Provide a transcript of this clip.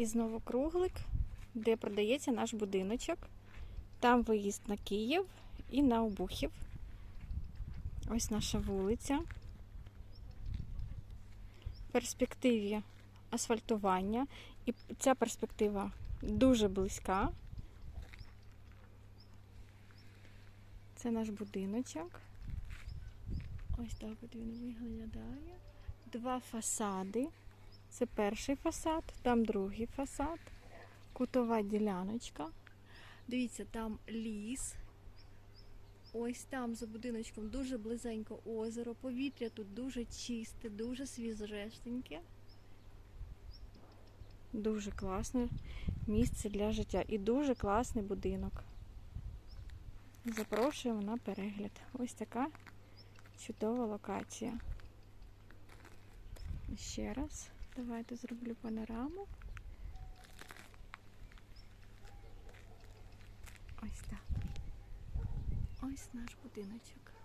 І знову круглик, де продається наш будиночок. Там виїзд на Київ і на Обухів. Ось наша вулиця. В перспективі асфальтування. І ця перспектива дуже близька. Це наш будиночок. Ось так от він виглядає. Два фасади. Це перший фасад, там другий фасад, кутова діляночка. Дивіться, там ліс. Ось там за будиночком дуже близенько озеро. Повітря тут дуже чисте, дуже свіжесеньке. Дуже класне місце для життя і дуже класний будинок. Запрошуємо на перегляд. Ось така чудова локація. Ще раз. Давайте зроблю панораму. Ось так. Ось наш будиночок.